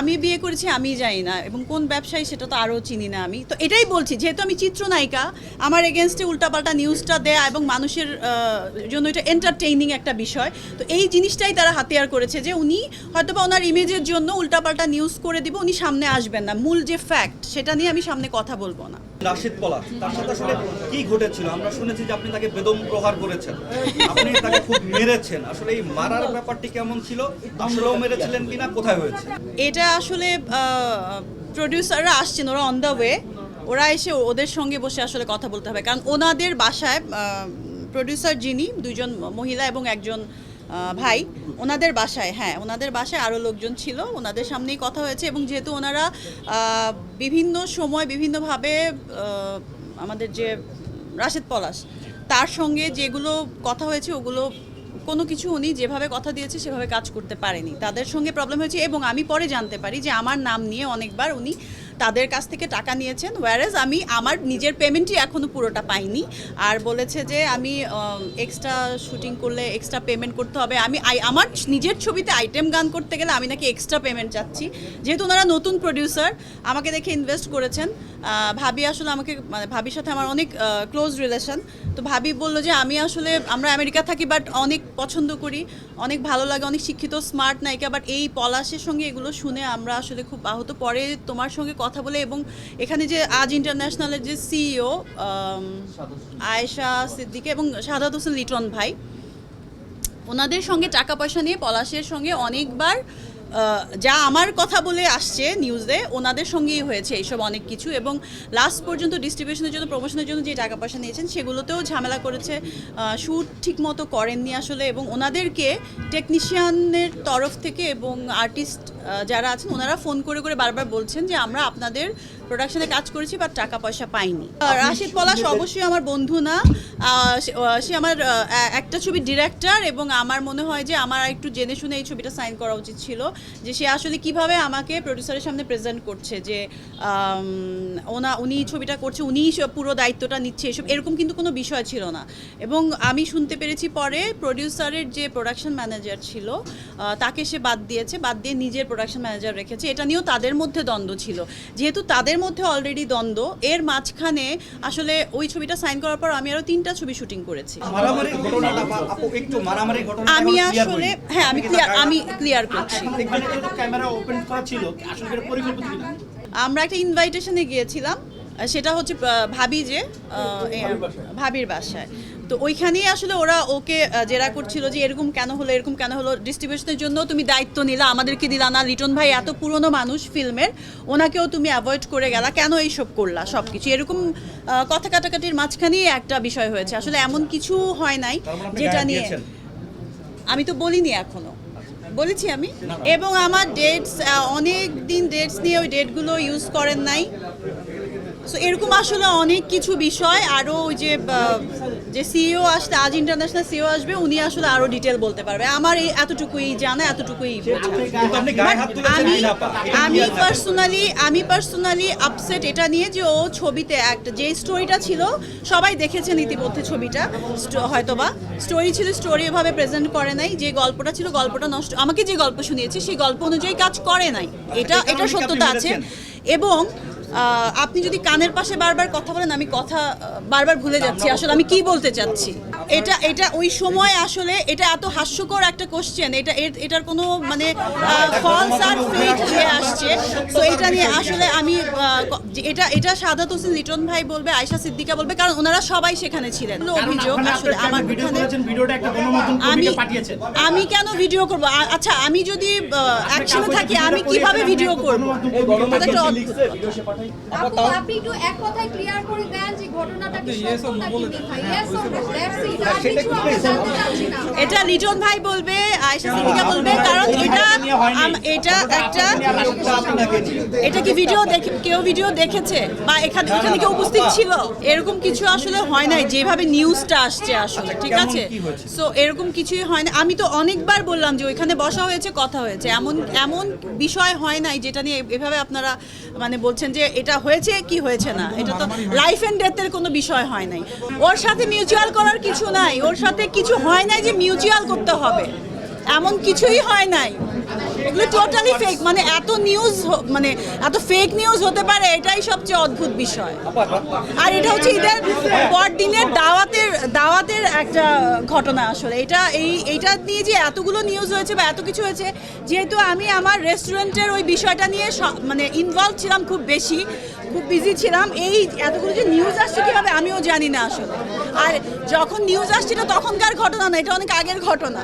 আমি বিয়ে করেছি আমি জানি না। এবং কোন ব্যবসায়ী সেটা তো আরও চিনি না আমি। তো এটাই বলছি, যেহেতু আমি চিত্রনায়িকা, আমার এগেনস্টে উল্টাপাল্টা নিউজটা দেয়া এবং মানুষের জন্য এটা এন্টারটেইনিং একটা বিষয়, তো এই জিনিসটাই তারা হাতিয়ার করেছে যে উনি হয়তো বা ওনার ইমেজের জন্য উল্টাপাল্টা নিউজ করে দিব, উনি সামনে আসবেন না। মূল যে ফ্যাক্ট সেটা নিয়ে আমি সামনে কথা বলব না। রাশিদ পলাশ। তার সাথে আসলে কি ঘটেছিল? আমরা শুনেছি যে আপনি তাকে বেদম প্রহার করেছেন। আপনি তাকে খুব মেরেছেন। আসলে এই মারার ব্যাপারটি কেমন ছিল? আসলেও মেরেছিলেন কিনা? কোথায় হয়েছে? এটা আসলে প্রডিউসাররা আসছেন, ওরা অন দ্য ওয়ে ওরা এসে ওদের সঙ্গে বসে আসলে কথা বলতে হবে। কারণ ওনাদের বাসায় প্রডিউসার যিনি, দুইজন মহিলা এবং একজন ভাই, ওনাদের বাসায় হ্যাঁ ওনাদের বাসায় আরও লোকজন ছিল, ওনাদের সামনেই কথা হয়েছে এবং যেহেতু ওনারা বিভিন্ন সময় বিভিন্নভাবে আমাদের যে রাশেদ পলাশ, তার সঙ্গে যেগুলো কথা হয়েছে, ওগুলো কোনো কিছু উনি যেভাবে কথা দিয়েছে, সেভাবে কাজ করতে পারেনি। তাদের সঙ্গে প্রবলেম হয়েছে এবং আমি পরে জানতে পারি যে আমার নাম নিয়ে অনেকবার উনি তাদের কাছ থেকে টাকা নিয়েছেন ওয়ারেজ আমি আমার নিজের পেমেন্টই এখনও পুরোটা পাইনি। আর বলেছে যে আমি এক্সট্রা শুটিং করলে এক্সট্রা পেমেন্ট করতে হবে। আমি আমার নিজের ছবিতে আইটেম গান করতে গেলে আমি নাকি এক্সট্রা পেমেন্ট চাচ্ছি যেহেতু ওনারা নতুন প্রডিউসার আমাকে দেখে ইনভেস্ট করেছেন। ভাবি আসলে আমাকে মানে ভাবির সাথে আমার অনেক ক্লোজ রিলেশন তো ভাবি বলল যে আমি আসলে, আমরা আমেরিকা থাকি বাট অনেক পছন্দ করি। অনেক ভালো লাগে, অনেক শিক্ষিত স্মার্ট নায়িকা বাট এই পলাশের সঙ্গে এগুলো শুনে আমরা আসলে খুব আহত। পরে তোমার সঙ্গে কথা বলে এবং এখানে যে আজ ইন্টারন্যাশনালের যে সিইও আয়েশা সিদ্দিকে এবং শাহাদাত হোসেন লিটন ভাই, ওনাদের সঙ্গে টাকা পয়সা নিয়ে পলাশের সঙ্গে অনেকবার যা আমার কথা বলে আসছে নিউজে, ওনাদের সঙ্গেই হয়েছে এইসব অনেক কিছু এবং লাস্ট পর্যন্ত ডিস্ট্রিবিউশনের জন্য প্রমোশনের জন্য যে টাকা পয়সা নিয়েছেন, সেগুলোতেও ঝামেলা করেছে শ্যুট ঠিক মতো করেননি আসলে এবং ওনাদেরকে টেকনিশিয়ানের তরফ থেকে এবং আর্টিস্ট যারা আছেন ওনারা ফোন করে করে বারবার বলছেন যে আমরা আপনাদের প্রোডাকশনে কাজ করেছি বা টাকা পয়সা পাইনি। রাশিদ পলাশ অবশ্যই আমার বন্ধু না। সে- সে আমার একটা ছবির ডিরেক্টর এবং আমার মনে হয় যে আমার একটু জেনে শুনে এই ছবিটা সাইন করা উচিত ছিল যে সে আসলে কীভাবে আমাকে প্রডিউসারের সামনে প্রেজেন্ট করছে যে ওনা উনি ছবিটা করছে উনিই পুরো দায়িত্বটা নিচ্ছে এসব এরকম কিন্তু কোনো বিষয় ছিল না। এবং আমি শুনতে পেরেছি পরে প্রডিউসারের যে প্রোডাকশন ম্যানেজার ছিল তাকে সে বাদ দিয়েছে বাদ দিয়ে নিজের প্রোডাকশন ম্যানেজার রেখেছে এটা নিয়েও তাদের মধ্যে দ্বন্দ্ব ছিল। যেহেতু তাদের মধ্যে অলরেডি দ্বন্দ্ব এর মাঝখানে আসলে ওই ছবিটা সাইন করার পর আমি আরও তিনটা ছবি শুটিং করেছি। আমি আসলে হ্যাঁ আমি ক্লিয়ার আমি ক্লিয়ার করছি। এখানে যেহেতু ক্যামেরা ওপেন করা ছিল আসলে এটা পরিকল্পিত কিনা? আমরা একটা ইনভাইটেশনে গিয়েছিলাম সেটা হচ্ছে ভাবি যে ভাবির বাসায়। তো ওইখানেই আসলে ওরা ওকে জেরা করছিল যে এরকম কেন হলো এরকম কেন হলো ডিস্ট্রিবিউশনের জন্য তুমি দায়িত্ব নিলা আমাদেরকে দিলা না। লিটন ভাই এত পুরনো মানুষ ফিল্মের ওনাকেও তুমি অ্যাভয়েড করে গেলা কেন এইসব করলা সব কিছু এরকম কথা কাটাকাটির মাঝখানেই একটা বিষয় হয়েছে। আসলে এমন কিছু হয় নাই মানে যেটা নিয়ে আমি তো বলিনি এখনও। বলেছি আমি। এবং আমার ডেটস অনেক দিন ডেটস নিয়ে ওই ডেটগুলো ইউজ করেন নাই। সো এরকম আসলে অনেক কিছু বিষয়। আরও ওই যে যে সিইও আসতে আজ ইন্টারন্যাশনাল সিইও আসবে উনি আসলে আরও ডিটেল বলতে পারবে। আমার এই এতটুকুই জানা এতটুকুই আমি এটা আমি পার্সোনালি আমি পার্সোনালি আপসেট এটা নিয়ে যে ও ছবিতে একটা যে স্টোরিটা ছিল সবাই দেখেছেন ইতিমধ্যে ছবিটা। হয়তোবা। স্টোরি ছিল স্টোরি এভাবে প্রেজেন্ট করে নাই। যে গল্পটা ছিল গল্পটা নষ্ট আমাকে যে গল্প শুনিয়েছে সেই গল্প অনুযায়ী কাজ করে নাই। এটা এটা সত্যতা আছে। এবং আপনি যদি কানের পাশে বারবার কথা বলেন, আমি কথা বারবার ভুলে যাচ্ছি। আসলে আমি কি বলতে চাচ্ছি? এটা এটা ওই সময় আসলে এটা এত হাস্যকর একটা কোশ্চেন এটা এর- এটার কোনো মানে ফলস আর ফেক হয়ে আসছে। তো এটা নিয়ে আসলে আমি এটা এটা সাদাত হোসেন লিটন ভাই বলবে আয়শা সিদ্দিকা বলবে কারণ ওনারা সবাই সেখানে ছিলেন। অভিযোগ আসলে আমার ভিডিও ভিডিওটা একটা আমি আমি কেন ভিডিও করব? আচ্ছা আমি যদি অ্যাকশনে থাকি আমি কীভাবে ভিডিও করব? আপনি একটু এক কথায় ক্লিয়ার করে দেন যে ঘটনাটা কি সত্য নাকি মিথ্যা? Yes or no that's it এটা লিটন ভাই বলবে আয়েশা সিদ্দিকা বলবে কারণ এটা এটা একটা এটা কি ভিডিও দেখে কেউ ভিডিও দেখেছে? বা এখানে এখানে কেউ উপস্থিত ছিল? এরকম কিছু আসলে হয় নাই যেভাবে নিউজটা আসছে আসলে ঠিক আছে? সো এরকম কিছুই হয় না আমি তো অনেকবার বললাম যে ওইখানে বসা হয়েছে কথা হয়েছে। এমন এমন বিষয় হয় নাই যেটা নিয়ে এভাবে আপনারা মানে বলছেন যে এটা হয়েছে কি হয়েছে না। এটা তো লাইফ এন্ড ডেথের কোনো বিষয় হয় নাই। ওর সাথে মিউচুয়াল করার কিছু নাই। ওর সাথে কিছু হয় নাই যে মিউচুয়াল করতে হবে। এমন কিছুই হয় নাই। এগুলো টোটালি ফেক মানে এত নিউজ মানে এত ফেক নিউজ হতে পারে, এটাই সবচেয়ে অদ্ভুত বিষয়। আর এটা হচ্ছে ঈদের পর দিনের দাওয়াতের দাওয়াতের একটা ঘটনা আসলে। এটা এই, এইটা নিয়ে যে এতগুলো নিউজ হয়েছে বা এত কিছু হয়েছে, যেহেতু আমি আমার রেস্টুরেন্টের ওই বিষয়টা নিয়ে মানে ইনভলভ ছিলাম খুব বেশি, খুব বিজি ছিলাম। এই এতগুলো যে নিউজ আসছে কীভাবে, আমিও জানি না আসলে। আর যখন নিউজ আসছিল তখনকার ঘটনা না এটা অনেক আগের ঘটনা।